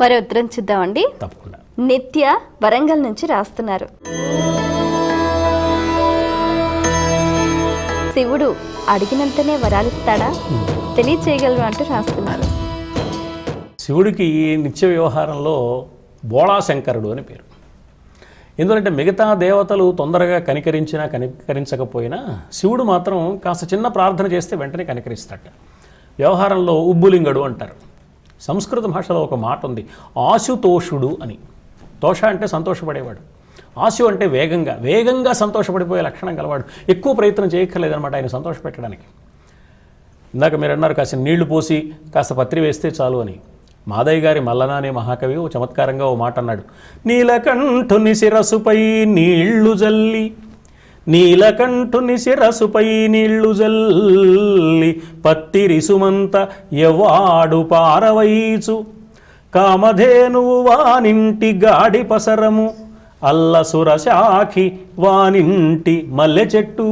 మరి ఉత్తరం చూద్దామండి. తప్పకుండా. నిత్య వరంగల్ నుంచి రాస్తున్నారు. శివుడు అడిగినంతనే వరాలిస్తాడా తెలియచేయగలరు అంటూ రాస్తున్నారు. శివుడికి నిత్య వ్యవహారంలో బోళా శంకరుడు అని పేరు. ఎందుకంటే మిగతా దేవతలు తొందరగా కనికరించినా కనికరించకపోయినా శివుడు మాత్రం కాస్త చిన్న ప్రార్థన చేస్తే వెంటనే కనికరిస్తాడు వ్యవహారంలో ఉబ్బులింగడు అంటారు. సంస్కృత భాషలో ఒక మాట ఉంది ఆశుతోషుడు అని. తోష అంటే సంతోషపడేవాడు. ఆశు అంటే వేగంగా వేగంగా సంతోషపడిపోయే లక్షణం గలవాడు. ఎక్కువ ప్రయత్నం చేయక్కర్లేదనమాట ఆయన సంతోషపెట్టడానికి. ఇందాక మీరు అన్నారు కాస్త నీళ్ళు పోసి కాస్త పత్రి వేస్తే చాలు అని. మాదయ్య గారి మల్లన అనే మహాకవి ఓ చమత్కారంగా ఓ మాట అన్నాడు నీలకంఠుని శిరసుపై నీళ్ళు జల్లి నీలకంఠుని శిరసుపై నీళ్ళు జల్లి పత్తిరి సుమంత ఎవాడు పారవైచు కామధేనువు వానింటి గాడి పసరము అల్లసురశాఖి వానింటి మల్లె చెట్టు.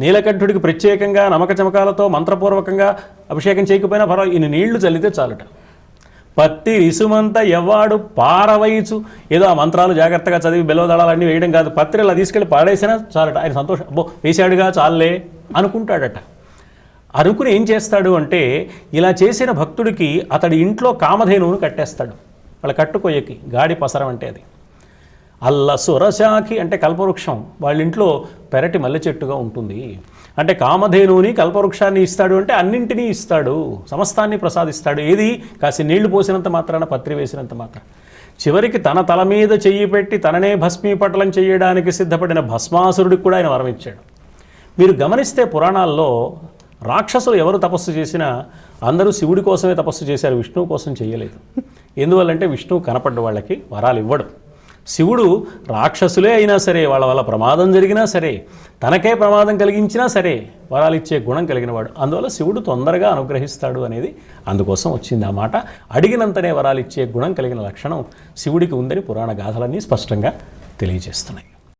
నీలకంఠుడికి ప్రత్యేకంగా నమక చమకాలతో మంత్రపూర్వకంగా అభిషేకం చేయకపోయినా పర్వాలేదు ఇన్ని నీళ్ళు చల్లితే చాలట. పత్తి ఇసుమంతా ఎవ్వాడు పారవయచు ఏదో ఆ మంత్రాలు జాగ్రత్తగా చదివి బెల్లదళాలన్నీ వేయడం కాదు. పత్రి ఇలా తీసుకెళ్ళి పాడేసినా చాలట. ఆయన సంతోషం. అబ్బో వేశాడుగా చాలే అనుకుంటాడట. అనుకుని ఏం చేస్తాడు అంటే ఇలా చేసిన భక్తుడికి అతడి ఇంట్లో కామధేనువును కట్టేస్తాడు. వాళ్ళ కట్టుకొయ్యకి గాడి పసరం అంటే అది. అల్ల సురశాఖి అంటే కల్పవృక్షం. వాళ్ళ ఇంట్లో పెరటి మల్లె చెట్టుగా ఉంటుంది. అంటే కామధేనువుని కల్పవృక్షాన్ని ఇస్తాడు అంటే అన్నింటినీ ఇస్తాడు సమస్తాన్ని ప్రసాదిస్తాడు. ఏది? కాసి నీళ్ళు పోసినంత మాత్రాన పత్రి వేసినంత మాత్రం చివరికి తన తల మీద చెయ్యి పెట్టి తననే భస్మీపటలం చేయడానికి సిద్ధపడిన భస్మాసురుడికి కూడా ఆయన వరం ఇచ్చాడు. మీరు గమనిస్తే పురాణాల్లో రాక్షసులు ఎవరు తపస్సు చేసినా అందరూ శివుడి కోసమే తపస్సు చేశారు విష్ణువు కోసం చేయలేదు ఎందువల్లంటే విష్ణువు కనపడ్డ వాళ్ళకి వరాలు ఇవ్వడు శివుడు రాక్షసులే అయినా సరే వాళ్ళ వల్ల ప్రమాదం జరిగినా సరే తనకే ప్రమాదం కలిగించినా సరే వరాలు ఇచ్చే గుణం కలిగినవాడు. అందువల్ల శివుడు తొందరగా అనుగ్రహిస్తాడు అనేది అందుకోసం వచ్చింది ఆ మాట. అడిగినంతనే వరాలు ఇచ్చే గుణం కలిగిన లక్షణం శివుడికి ఉందని పురాణ గాథలన్నీ స్పష్టంగా తెలియజేస్తున్నాయి.